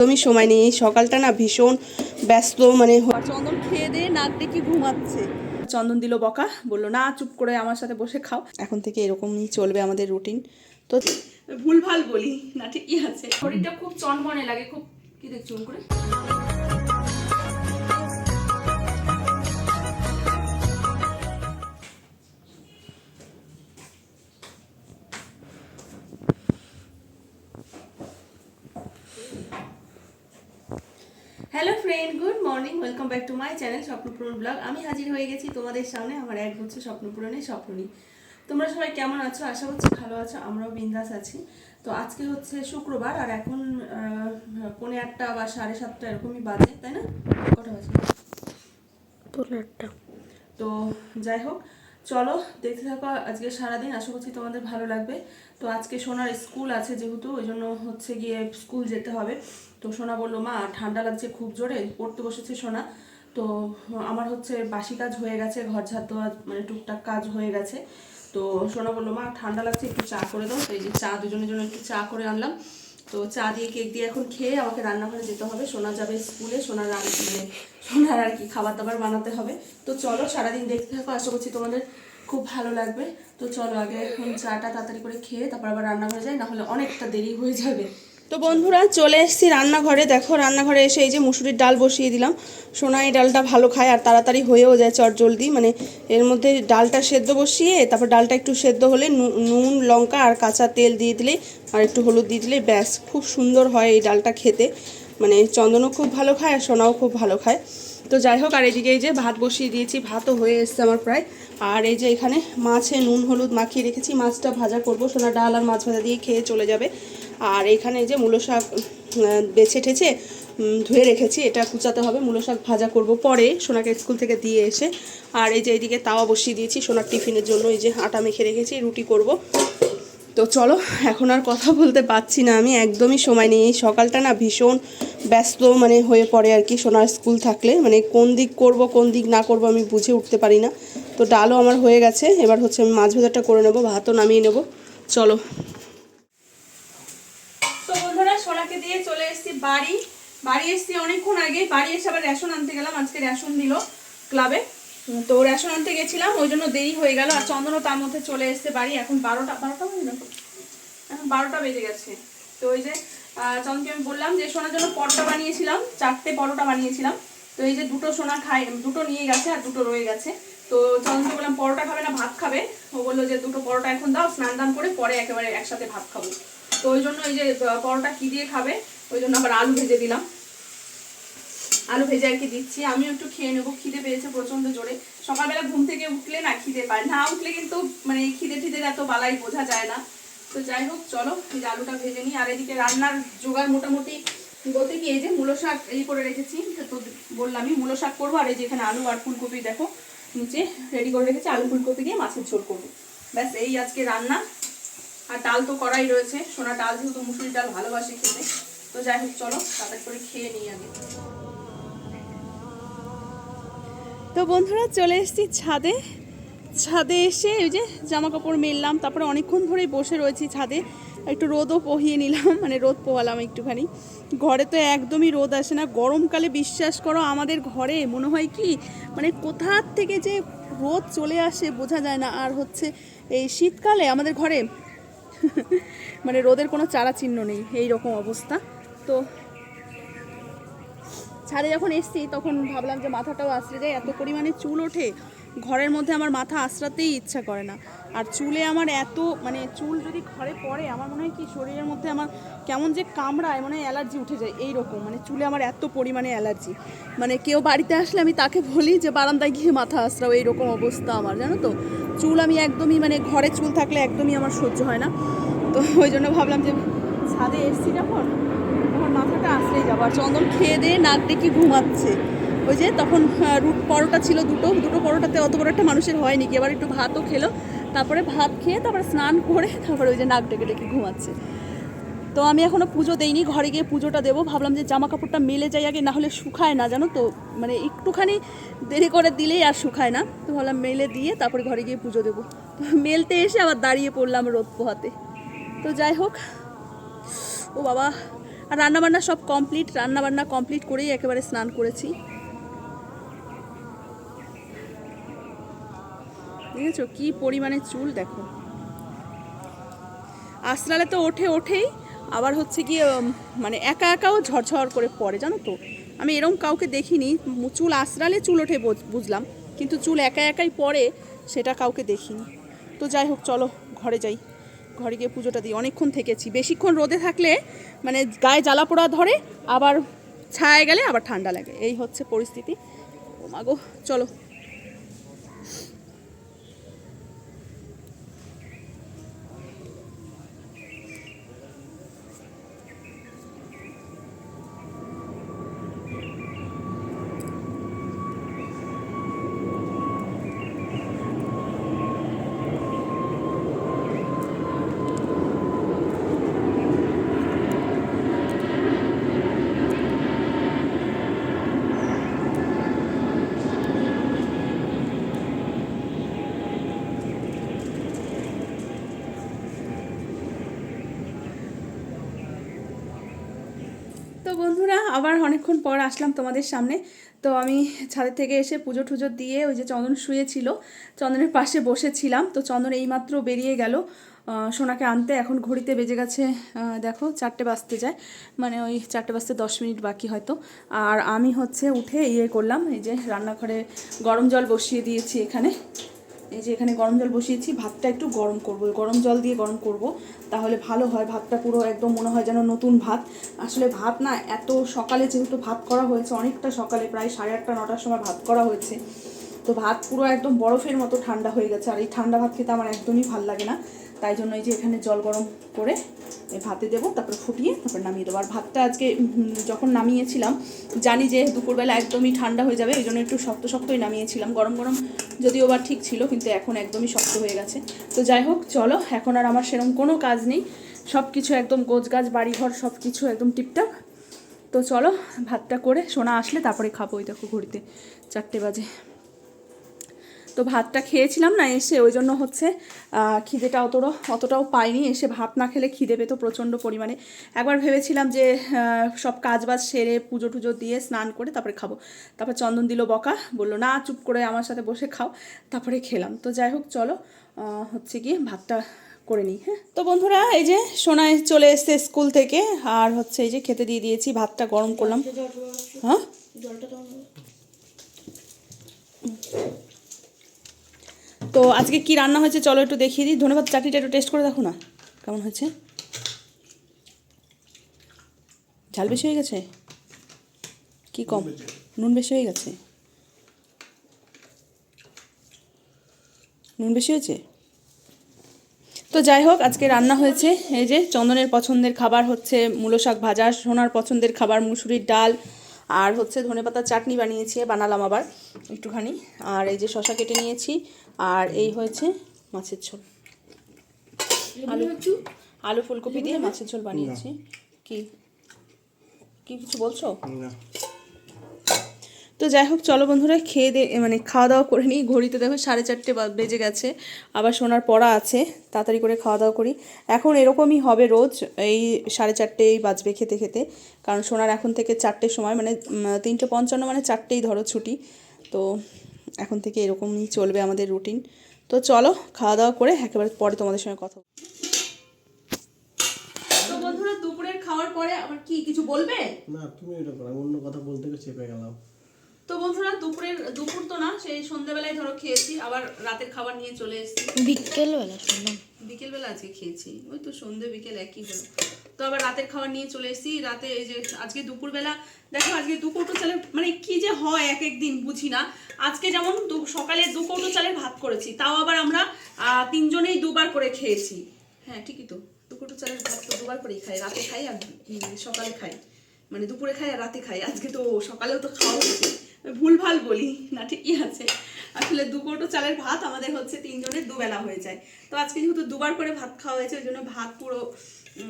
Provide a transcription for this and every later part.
একদমই সময় নেই। সকালটা না ভীষণ ব্যস্ত মানে চন্দন খেয়ে দিয়ে নাক ডেকে ঘুমাচ্ছে? চন্দন দিল বকা বলল না চুপ করে আমার সাথে বসে খাও। এখন থেকে এরকমই চলবে আমাদের রুটিন। তো ভুলভাল বলি না ঠিকই আছে। শরীরটা খুব চনমনে লাগে খুব কি দেখছি করে? Hello friend good morning welcome back to my channel Swapnapuran blog আমি হাজির হয়ে গেছি তোমাদের সামনে আমার এক হচ্ছে স্বপ্নপূরণের স্বপ্ননী। তোমরা সবাই কেমন আছো? আশা করছি ভালো আছো। আমরাও বিন্দাস আছি। তো আজকে হচ্ছে শুক্রবার আর এখন পৌনে আটটা বা সাড়ে সাতটা এরকমই বাজে তাই না? কটা বাজে? তো যাই হোক চলো, দেখতে থাকো, আজকে সারাদিন আশা করছি তোমাদের ভালো লাগবে। তো আজকে সোনার স্কুল আছে যেহেতু, ওই জন্য হচ্ছে গিয়ে স্কুল যেতে হবে। তো সোনা বলল, মা, ঠান্ডা লাগছে খুব জোরে, পড়তে বসেছে সোনা। তো আমার হচ্ছে বাসি কাজ হয়ে গেছে, ঘর ঝাড় দেওয়া মানে টুকটাক কাজ হয়ে গেছে। তো সোনা বলল, মা, ঠান্ডা লাগছে, একটু চা করে দাও। তো এই যে চা, দুজনের জন্য একটু চা করে আনলাম। তো চা দিয়ে কেক দিয়ে এখন খেয়ে আমাকে রান্নাঘরে যেতে হবে। সোনা যাবে স্কুলে, সোনার মানে সোনার আর কি খাবার দাবার বানাতে হবে। তো চলো সারাদিন দেখতে থাকো, আশা করছি তোমাদের খুব ভালো লাগবে। তো চলো আগে এখন চাটা তাড়াতাড়ি করে খেয়ে তারপর আবার রান্নাঘরে যাই, নাহলে অনেকটা দেরি হয়ে যাবে। তো বন্ধুরা চলে এসেছি রান্নাঘরে। দেখো, রান্নাঘরে এসে এই যে মুসুরির ডাল বসিয়ে দিলাম। সোনা এই ডালটা ভালো খায় আর তাড়াতাড়ি হয়েও যায় চট জলদি। মানে এর মধ্যে ডালটা সেদ্ধ বসিয়ে, তারপর ডালটা একটু সেদ্ধ হলে নুন লঙ্কা আর কাঁচা তেল দিয়ে দিলেই আর একটু হলুদ দিয়ে দিলে ব্যাস, খুব সুন্দর হয় এই ডালটা খেতে। মানে চন্দনও খুব ভালো খায় আর সোনাও খুব ভালো খায়। তো যাই হোক, আর এদিকে এই যে ভাত বসিয়ে দিয়েছি, ভাতও হয়ে এসছে আমার প্রায়। আর এই যে এখানে মাছে নুন হলুদ মাখিয়ে রেখেছি, মাছটা ভাজা করব। সোনা ডাল আর মাছ ভাজা দিয়ে খেয়ে চলে যাবে। আর এখানে যে মূলো শাক বেছে ঠেছে ধুয়ে রেখেছি, এটা কুচাতে হবে, মূলো শাক ভাজা করব পরে, সোনাকে স্কুল থেকে দিয়ে এসে। আর এই যে এইদিকে তাওয়া বসিয়ে দিয়েছি, সোনার টিফিনের জন্য এই যে আটা মেখে রেখেছি, রুটি করব। তো চলো, এখন আর কথা বলতে পারছি না আমি, একদমই সময় নেই। এই সকালটা না ভীষণ ব্যস্ত মানে হয়ে পড়ে আর কি, সোনার স্কুল থাকলে। মানে কোন দিক করব, কোন দিক না করব আমি বুঝে উঠতে পারি না। তো ডালও আমার হয়ে গেছে, এবার হচ্ছে আমি মাছ ভাজাটা করে নেব, ভাতও নামিয়ে নেব। চলো। বন্ধুরা দিয়ে চলে এসেছি বাড়ি। বাড়ি এসেছি অনেকক্ষণ আগে। বাড়ি এসে আবার রেশন আনতে গেলাম। আজকে রেশন দিল ক্লাবে। তো রেশন আনতে গেছিলাম। ওই জন্য দেরি হয়ে গেল। আর চন্দনও তার মধ্যে চলে এসেছে বাড়ি। এখন বারোটা বারোটা বাজে না? এখন বারোটা বেজে গেছে। তো ওই যে চন্দনকে আমি বললাম যে সোনার জন্য পরোটা বানিয়েছিলাম। চারটে পরোটা বানিয়েছিলাম। তো এই যে দুটো সোনা খাই দুটো নিয়ে গেছে আর দুটো রয়ে গেছে। তো চন্দনকে বললাম, পরোটা খাবে না, ভাত খাবে। ও বলল যে, দুটো পরোটা এখন দাও স্নান দান করে পরে একেবারে একসাথে ভাত খাব। তো ওই জন্য এই যে পরোটা কি দিয়ে খাবে, ওই জন্য আবার আলু ভেজে দিলাম। আলু ভেজে আর কি দিচ্ছি। আমিও একটু খেয়ে নেব। খিদে পেয়েছে প্রচণ্ড জোরে। সকালবেলা ঘুম থেকে উঠলে না খিদে পায়। না উঠলে কিন্তু মানে খিদে টিদের এত বালাই বোঝা যায় না। তো যাই হোক, চলো, এই আলুটা ভেজে নিই। আর এদিকে রান্নার জোগাড় মোটামুটি বলতে কি, এই যে মূলো শাক এই করে রেখেছি তো বললামই মূলো শাক করব। আর এই যে এখানে আলু আর ফুলকপি দেখো, নিচে রেডি করে রেখেছি। আলু ফুলকপি দিয়ে মাছের ঝোল করব। ব্যাস, এই আজকে রান্না। আর ডাল তো করাই রয়েছে। সোনা ডাল যেহেতু মুসুরির ডাল ভালোবাসে খেতে। তো যাই হোক, চলো, তাড়াতাড়ি করে খেয়ে নিই আগে তো বন্ধুরা, চলে এসেছি ছাদে। ছাদে এসে ওই যে জামা কাপড় মেললাম, তারপরে অনেকক্ষণ ধরেই বসে রয়েছি ছাদে। একটু রোদও পোহিয়ে নিলাম মানে রোদ পোহালাম একটুখানি। ঘরে তো একদমই রোদ আসে না। গরমকালে বিশ্বাস করো, আমাদের ঘরে মনে হয় কি মানে কোথার থেকে যে রোদ চলে আসে বোঝা যায় না। আর হচ্ছে এই শীতকালে আমাদের ঘরে মানে রোদের কোনো চারা চিহ্ন নেই, এই রকম অবস্থা। তো ছাদে যখন এসছি, তখন ভাবলাম যে মাথাটাও আশ্রে যায় এত পরিমাণে চুল ওঠে ঘরের মধ্যে আমার মাথা আশ্রাতেই ইচ্ছা করে না। আর চুলে আমার এত মানে চুল যদি ঘরে পড়ে, আমার মনে হয় কি শরীরের মধ্যে আমার কেমন যে কামড়ায় মানে অ্যালার্জি উঠে যায় এই রকম মানে চুলে আমার এত পরিমাণে অ্যালার্জি। মানে কেউ বাড়িতে আসলে আমি তাকে বলি যে, বারান্দায় গিয়ে মাথা আশ্রাও এইরকম অবস্থা আমার, জানো তো? চুল আমি একদমই মানে ঘরে চুল থাকলে একদমই আমার সহ্য হয় না। তো ওই জন্য ভাবলাম যে, ছাদে এসছি যখন, আমার মাথাটা আসলেই যাব। আর চন্দন খেয়ে দিয়ে নাক ডেকে ঘুমাচ্ছে। ওই যে তখন রুট পরোটা ছিল দুটো দুটো পরোটাতে অত বড় একটা মানুষের হয়নি কি। এবার একটু ভাতও খেলো, তারপরে ভাত খেয়ে তারপরে স্নান করে তারপরে ওই যে নাক ডেকে ডেকে ঘুমাচ্ছে। তো আমি এখনও পুজো দেইনি, ঘরে গিয়ে পুজোটা দেবো। ভাবলাম যে জামা কাপড়টা মেলে যাই আগে না হলে শুকায় না, জানো তো? মানে একটুখানি দেরি করে দিলেই আর শুকায় না। তো ভাবলাম মেলে দিয়ে তারপরে ঘরে গিয়ে পুজো দেবো। তো মেলতে এসে আবার দাঁড়িয়ে পড়লাম রোদ পোহাতে। তো যাই হোক, ও বাবা, আর রান্নাবান্না সব কমপ্লিট রান্নাবান্না কমপ্লিট করেই একেবারে স্নান করেছি। দেখেছ? কি পরিমাণে চুল দেখো। আসরালে তো ওঠে, ওঠেই। আবার হচ্ছে গিয়ে মানে একা একাও ঝরঝর করে পড়ে, জানো তো? আমি এরকম কাউকে দেখিনি। চুল আসরালে চুল ওঠে বুঝ- বুঝলাম। কিন্তু চুল একা একাই পড়ে, সেটা কাউকে দেখিনি। তো যাই হোক, চলো ঘরে যাই। ঘরে গিয়ে পুজোটা দিই। অনেকক্ষণ থেকেছি। বেশিক্ষণ রোদে থাকলে মানে গায়ে জ্বালা পোড়া ধরে, আবার ছায়া গেলে আবার ঠান্ডা লাগে। এই হচ্ছে পরিস্থিতি। ও মাগো চলো তো বন্ধুরা আবার অনেকক্ষণ পর আসলাম তোমাদের সামনে। তো আমি ছাদের থেকে এসে পুজো টুজো দিয়ে ওই যে চন্দন শুয়েছিল, চন্দনের পাশে বসেছিলাম। তো চন্দন এইমাত্র বেরিয়ে গেল। সোনাকে আনতে এখন ঘড়িতে বেজে গেছে দেখো চারটে বাজতে যায়। মানে ওই চারটে বাজতে দশ মিনিট বাকি হয়তো। আর আমি হচ্ছে উঠে ইয়ে করলাম, এই যে রান্নাঘরে গরম জল বসিয়ে দিয়েছি এখানে। এই যে এখানে গরম জল বসিয়েছি, ভাতটা একটু গরম করব। গরম জল দিয়ে গরম করব, তাহলে ভালো হয়। ভাতটা পুরো একদম মনে হয় যেন নতুন ভাত। আসলে ভাত না এত সকালে যেহেতু ভাত করা হয়েছে, অনেকটা সকালে, প্রায় সাড়ে আটটা, নটার সময় ভাত করা হয়েছে। তো ভাত পুরো একদম বরফের মতো ঠান্ডা হয়ে গেছে, আর এই ঠান্ডা ভাত খেতে আমার একদমই ভালো লাগে না। তাই জন্য এই যে এখানে জল গরম করে ভাতে দেবো, তারপর ফুটিয়ে তারপর নামিয়ে দেবো। আর ভাতটা আজকে যখন নামিয়েছিলাম, জানি যে দুপুরবেলা একদমই ঠান্ডা হয়ে যাবে এই জন্য একটু শক্ত শক্তই নামিয়েছিলাম। গরম গরম যদিও বা ঠিক ছিল, কিন্তু এখন একদমই শক্ত হয়ে গেছে। তো যাই হোক, চলো, এখন আর আমার সেরকম কোনো কাজ নেই। সব কিছু একদম গোছগাছ বাড়িঘর সব কিছু একদম টিপটাপ। তো চলো, ভাতটা করে সোনা আসলে তারপরে খাব, ওই দেখো ঘুরতে চারটে বাজে। তো ভাতটা খেয়েছিলাম না এসে ওই জন্য হচ্ছে খিদেটা অতটা অতটাও পাইনি। এসে ভাত না খেলে খিদে পেতো প্রচণ্ড পরিমাণে। একবার ভেবেছিলাম যে সব কাজ বাজ সেরে পুজো টুজো দিয়ে স্নান করে তারপরে খাব। তারপর চন্দন দিল বকা বলল না চুপ করে আমার সাথে বসে খাও। তারপরে খেলাম। তো যাই হোক চলো হচ্ছে গিয়ে ভাতটা করে নিই হ্যাঁ? তো বন্ধুরা এই যে সোনায় চলে এসছে স্কুল থেকে আর হচ্ছে এই যে খেতে দিয়ে দিয়েছি ভাতটা গরম করলাম। হ্যাঁ? তো আজকে কি রান্না হয়েছে চলো একটু দেখিয়ে দিই। ধন্যবাদ চাটনিটা একটু টেস্ট করে দেখো না। কেমন হয়েছে? ঝাল বেশি হয়ে গেছে? কি কম? নুন বেশি হয়ে গেছে? নুন বেশি হয়েছে? তো যাই হোক আজকে রান্না হয়েছে এই যে চন্দনের পছন্দের খাবার হচ্ছে মূলো শাক ভাজা সোনার পছন্দের খাবার মুসুরির ডাল আর হচ্ছে ধনেপাতার চাটনি বানিয়েছি বানালাম আবার একটুখানি। আর এই যে শশা কেটে নিয়েছি আর এই হয়েছে মাছের ঝোল। আলু আলু ফুলকপি দিয়ে মাছের ঝোল বানিয়েছি। কি? কি কিছু বলছো? তো যাই হোক চলো বন্ধুরা খেয়ে দে মানে খাওয়া দাওয়া করে নিই। ঘড়িতে দেখো সাড়ে চারটে বেজে গেছে। আবার সোনার পড়া আছে। তাড়াতাড়ি করে খাওয়া দাওয়া করি। এখন এরকমই হবে রোজ। এই সাড়ে চারটেই বাজবে খেতে খেতে। কারণ সোনার এখন থেকে চারটের সময় মানে তিনটে পঞ্চান্ন মানে চারটেই ধরো ছুটি। তো এখন থেকে এরকমই চলবে আমাদের রুটিন তো চলো খাওয়া দাওয়া করে একেবারে পরে তোমাদের সঙ্গে কথা বলব। তো বন্ধুরা দুপুরের খাওয়ার পরে আবার কি কিছু বলবে? না তুমি এটা করো অন্য কথা বলতে গিয়ে চেপে গেলাম। তো বন্ধুরা দুপুরের দুপুর তো না সেই সন্ধ্যেবেলায় ধরো খেয়েছি আবার রাতের খাবার নিয়ে চলে এসেছি। বিকেলবেলা শুনলাম। বিকেলবেলা আজকে খেয়েছি। ওই তো সন্ধ্যে, বিকেল একই হলো। তো আবার রাতের খাবার নিয়ে চলে এসেছি। রাতে এই যে আজকে দুপুরবেলা, দেখো আজকে দু কৌটো চালের মানে কি যে হয় এক এক দিন বুঝি না। আজকে যেমন সকালে দু কৌটো চালের ভাত করেছি, তাও আবার আমরা তিনজনেই দুবার করে খেয়েছি। হ্যাঁ ঠিকই তো। দু কৌটো চালের ভাত তো দুবার করেই খাই। রাতে খাই আর সকালে খাই। মানে দুপুরে খাই আর রাতে খাই। আজকে তো সকালেও তো খাওয়া হচ্ছে ভুল ভালো বলি না ঠিকই আছে। আসলে দু কৌটো চালের ভাত আমাদের হচ্ছে তিনজনের দুবেলা হয়ে যায়। তো আজকে যেহেতু দুবার করে ভাত খাওয়া হয়েছে ওই জন্য ভাত পুরো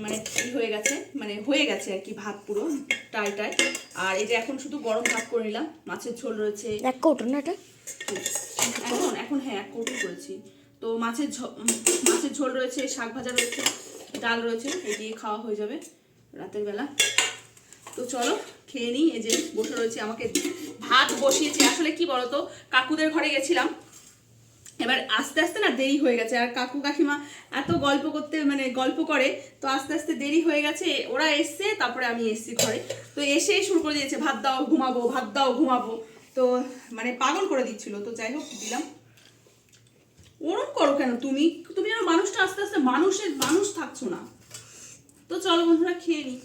মানে ই হয়ে গেছে মানে হয়ে গেছে আর কি ভাত পুরো টাই টাই। আর এই যে এখন শুধু গরম ভাত করে নিলাম মাছের ঝোল রয়েছে। এক কৌটো না এটা? এখন এখন হ্যাঁ এক কৌটো করেছি। তো মাছের ঝো- উম, মাছের ঝোল রয়েছে শাক ভাজা রয়েছে ডাল রয়েছে এই দিয়ে খাওয়া হয়ে যাবে রাতের বেলা। তো চলো খেয়ে নিই এই যে বসে রয়েছে আমাকে ভাত বসিয়েছি। আসলে কি বলতো, কাকুদের ঘরে গেছিলাম। এবার আস্তে আস্তে না দেরি হয়ে গেছে। আর কাকু কাকিমা এত গল্প করতে মানে গল্প করে, তো আস্তে আস্তে দেরি হয়ে গেছে। ওরা এসছে, তারপরে আমি এসছি ঘরে। তো এসেই শুরু করে দিয়েছে, ভাত দাও, ঘুমাবো, ভাত দাও, ঘুমাবো। তো মানে পাগল করে দিচ্ছিল। তো যাই হোক, দিলাম। ওরম করো কেন তুমি? তুমি যেন মানুষটা আস্তে আস্তে মানুষের, মানুষ থাকছো না। তো চলো বন্ধুরা, খেয়ে নিই।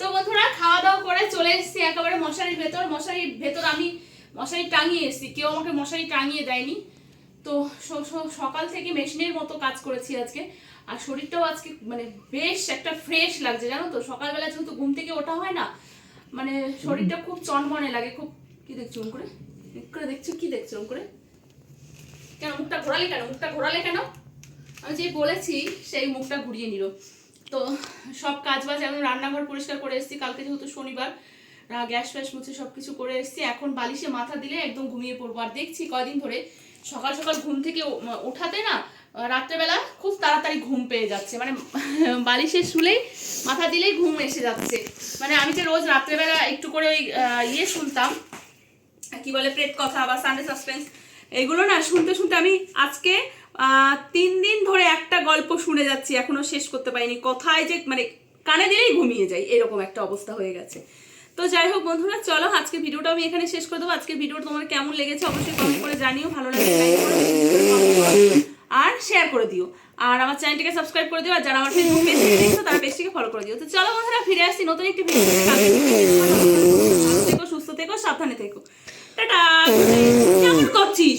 তো বন্ধুরা খাওয়া দাওয়া করে চলে এসেছি একেবারে মশারির ভেতর। মশারির ভেতর আমি মশারি টাঙিয়ে এসেছি। কেউ আমাকে মশারি টাঙিয়ে দেয়নি। তো সকাল থেকে মেশিনের মতো কাজ করেছি আজকে। আর শরীরটাও আজকে মানে বেশ একটা ফ্রেশ লাগছে, জানো তো? সকালবেলা যেহেতু ঘুম থেকে ওঠা হয় না মানে শরীরটা খুব চনমনে লাগে। খুব, কি দেখছ করে? করে দেখছ? কি দেখছ করে? কেন মুখটা ঘোরালে কেন? মুখটা ঘোরালে কেন? আমি যে বলেছি, সেই মুখটা ঘুরিয়ে নিল। তো সব কাজ বাজ আমি রান্নাঘর পরিষ্কার করে এসেছি। কালকে যেহেতু শনিবার গ্যাস ফ্যাস মুছে সব কিছু করে এসেছি। এখন বালিশে মাথা দিলে একদম ঘুমিয়ে পড়ব। আর দেখছি কয়দিন ধরে সকাল সকাল ঘুম থেকে ওঠাতে না রাত্রেবেলা খুব তাড়াতাড়ি ঘুম পেয়ে যাচ্ছে। মানে বালিশে শুলেই মাথা দিলেই ঘুম এসে যাচ্ছে। মানে আমি যে রোজ রাত্রেবেলা একটু করে ওই ইয়ে শুনতাম, কি বলে প্রেত কথা বা সানডে সাসপেন্স, এগুলো না শুনতে শুনতে আমি আজকে তিন দিন ধরে একটা গল্প শুনে যাচ্ছি এখনও শেষ করতে পারিনি। কথায় যে মানে কানে দিলেই ঘুমিয়ে যাই এরকম একটা অবস্থা হয়ে গেছে। তো যাই হোক বন্ধুরা চলো আজকে ভিডিওটা আমি এখানে শেষ করে দেবো। আজকে ভিডিওটা তোমার কেমন লেগেছে অবশ্যই কমেন্ট করে জানিও ভালো করো, আর শেয়ার করে দিও। আর আমার চ্যানেলটিকে সাবস্ক্রাইব করে দিও আর যারা আমার ফেসবুক পেজ দেখছ তারা পেজটিকে ফলো করে দিও। তো চলো বন্ধুরা ফিরে আসছি নতুন একটি ভিডিও থেকো সুস্থ থেকো সাবধানে থেকো টাটা কেমন করছিস?